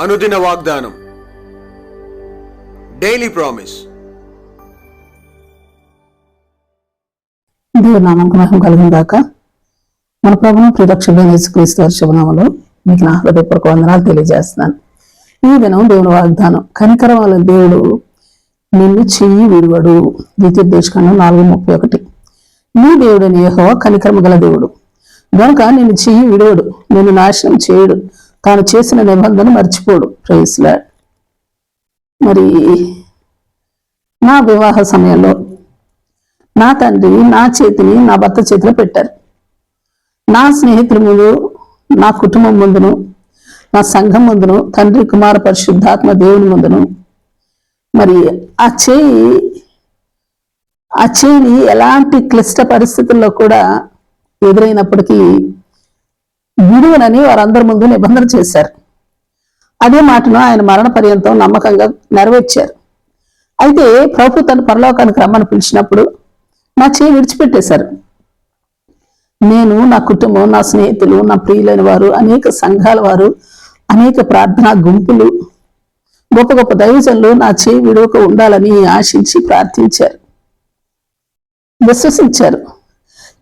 అనుదిన వాగ్దానం. Daily promise దేవుడి నామానికి కలిగిన దాకా మన ప్రభుత్వం ప్రిరక్షకుడైన యేసుక్రీస్తు వారి శుభనామలో మీకు నా హృదయపూర్వక వందనాలు తెలియజేస్తున్నాను. ఈ దినం దేవుని వాగ్దానం కనికరం వల్ల దేవుడు నిన్ను చెయ్యి విడువడు. ద్వితీయోపదేశకాండం నాలుగు ముప్పై ఒకటి. నీ దేవుడని యెహోవ కనికరమ గల దేవుడు. గనుక నిన్ను చెయ్యి విడువడు నిన్ను నాశనం చేయడు. తాను చేసిన నిబంధన మర్చిపోడు. ప్రేస్లా మరి నా వివాహ సమయంలో నా తండ్రి నా చేతిని నా భర్త చేతిలో పెట్టారు. నా స్నేహితుల ముందు నా కుటుంబం ముందును నా సంఘం ముందును తండ్రి కుమార పరిశుద్ధాత్మ దేవుని ముందును. మరి ఆ చేయి ఆ చేయిని ఎలాంటి క్లిష్ట పరిస్థితుల్లో కూడా ఎదురైనప్పటికీ విడువనని వారందరి ముందు నిబంధన చేశారు. అదే మాటను ఆయన మరణ పర్యంతం నమ్మకంగా నెరవేర్చారు. అయితే ప్రభు తన పరలోకానికి రమ్మని పిలిచినప్పుడు నా చేయి విడిచిపెట్టేశారు. నేను నా కుటుంబం నా స్నేహితులు నా ప్రియులైన వారు అనేక సంఘాల వారు అనేక ప్రార్థనా గుంపులు గొప్ప గొప్ప దైవజనులు నా చేయి విడవక ఉండాలని ఆశించి ప్రార్థించారు. విశ్వసించారు.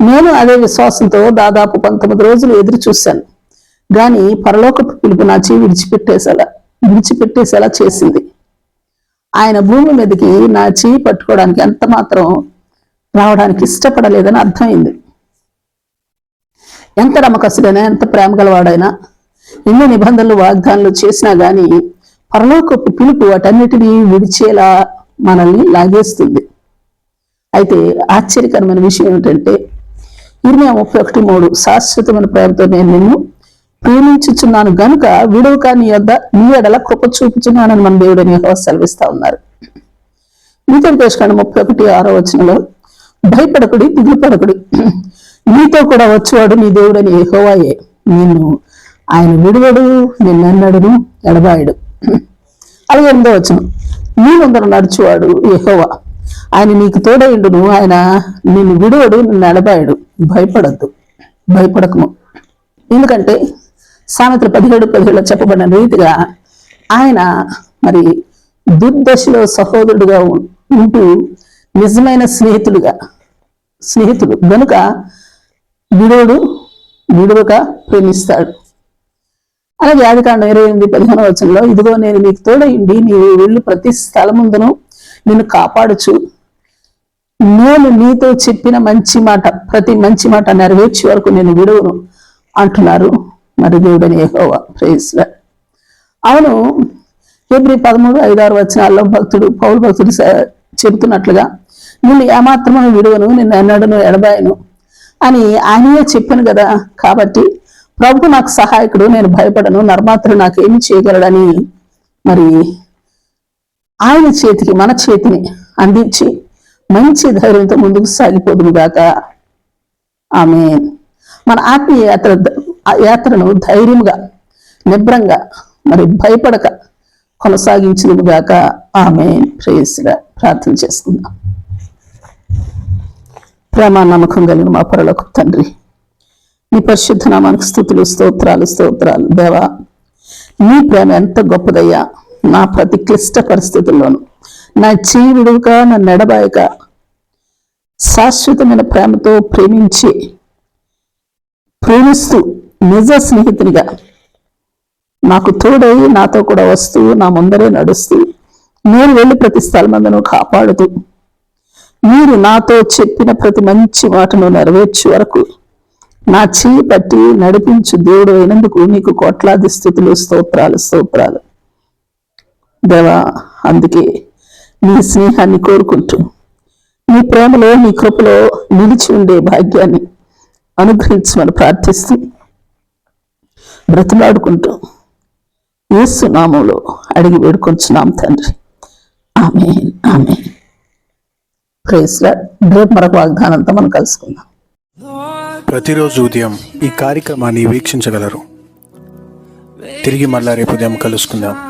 నేను అదే విశ్వాసంతో దాదాపు పంతొమ్మిది రోజులు ఎదురు చూశాను. గాని పరలోకపు పిలుపు నా విడిచిపెట్టేసేలా విడిచిపెట్టేసేలా చేసింది. ఆయన భూమి మీదకి నా చేయి పట్టుకోవడానికి ఎంత మాత్రం రావడానికి ఇష్టపడలేదని అర్థమైంది. ఎంత నమ్మకస్తుడైనా ఎంత ప్రేమ గలవాడైనా ఎన్ని నిబంధనలు వాగ్దానాలు చేసినా గాని పరలోకపు పిలుపు వాటన్నిటినీ విడిచేలా మనల్ని లాగేస్తుంది. అయితే ఆశ్చర్యకరమైన విషయం ఏమిటంటే ఇరవై ముప్పై ఒకటి మూడు శాశ్వతమైన ప్రేమతో నేను నిన్ను ప్రేమించుచున్నాను గనుక విడువక నీ యొద్ద నీ ఎడల కృప చూపుచున్నానని మన దేవుడని యెహోవా సెలవిస్తా ఉన్నారు. నీతో పేసుకాండ ముప్పై ఒకటి ఆరో వచనంలో భయపడకుడి దిగులు పడకుడి నీతో కూడా వచ్చేవాడు నీ దేవుడని ఏహోవాయే నిన్ను ఆయన విడువడు నిన్నడును ఎడబాయడు. అలాగే ఎనిమిదో వచనం నీ ముందర నడుచువాడు యెహోవా. ఆయన నీకు తోడైండును ఆయన నిన్ను విడువడు నిన్ను ఎడబాయడు. భయపడద్దు. భయపడకము. ఎందుకంటే సామెతలు పదిహేడు పదిహేడులో చెప్పబడిన రీతిగా ఆయన మరి దుర్దశలో సహోదరుడుగా ఉంటూ నిజమైన స్నేహితుడుగా స్నేహితుడు. గనుక విడువడు విడువక ప్రేమిస్తాడు. అలాగే ఆదికాండం ఇరవై ఎనిమిది పదిహేను వచనంలో ఇదిగో నేను నీకు తోడయిండి నీవు వెళ్ళు ప్రతి స్థలముందును నిన్ను కాపాడుచు. నేను నీతో చెప్పిన మంచి మాట ప్రతి మంచి మాట నెరవేర్చే వరకు నేను విడువను అంటున్నారు మరి దేవుడని యెహోవా. ప్రేస్ అవును ఏప్రిల్ పదమూడు ఐదారు వచనాల్లో భక్తుడు పౌరు భక్తుడు చెబుతున్నట్లుగా నిన్ను ఏమాత్రము విడువను నిన్ను ఎన్నడను ఎడబాయను అని ఆయనే చెప్పాను కదా. కాబట్టి ప్రభు నాకు సహాయకుడు నేను భయపడను నర్మాత్రుడు నాకు ఏమి చేయగలడని మరి ఆయన చేతికి మన చేతిని అందించి మంచి ధైర్యంతో ముందుకు సాగిపోదుము గాక. ఆమె మన ఆత్మీయ యాత్ర ఆ యాత్రను ధైర్యంగా నిబ్రంగా మరి భయపడక కొనసాగించుదుము గాక. ఆమె ప్రేయస్గా ప్రార్థన చేసుకుందాం ప్రేమ నమ్మకం కలిగిన మా పొరలకు తండ్రి నీ పరిశుద్ధ నామానికి స్థుతులు స్తోత్రాలు స్తోత్రాలు. దేవా నీ ప్రేమ ఎంత గొప్పదయ్యా. నా ప్రతి క్లిష్ట పరిస్థితుల్లోనూ నా చేయి విడువక నా నడబాయక శాశ్వతమైన ప్రేమతో ప్రేమించి ప్రేమిస్తూ నిజ స్నేహితునిగా. నాకు తోడై నాతో కూడా వస్తూ నా ముందరే నడుస్తూ నేను వెళ్ళి ప్రతి స్థలమందును కాపాడుతూ మీరు నాతో చెప్పిన ప్రతి మంచి మాటను నెరవేర్చే వరకు నా చేయి పట్టి నడిపించు దేవుడు అయినందుకు నీకు కోట్లాది స్థుతులు స్తోత్రాలు స్తోత్రాలు. దేవా అందుకే నీ స్నేహాన్ని కోరుకుంటూ నీ ప్రేమలో నీ కృపలో నిలిచి ఉండే భాగ్యాన్ని అనుగ్రహించమని ప్రార్థిస్తూ బ్రతిలాడుకుంటూ యేసు నామంలో అడిగి వేడుకొంచున్నాం తండ్రి. ఆమె ఆమె ప్రేస్ రేపు మరొక వాగ్దానంతో మనం కలుసుకుందాం. ప్రతిరోజు ఉదయం ఈ కార్యక్రమాన్ని వీక్షించగలరు. తిరిగి మళ్ళా రేపు ఉదయం కలుసుకుందాం.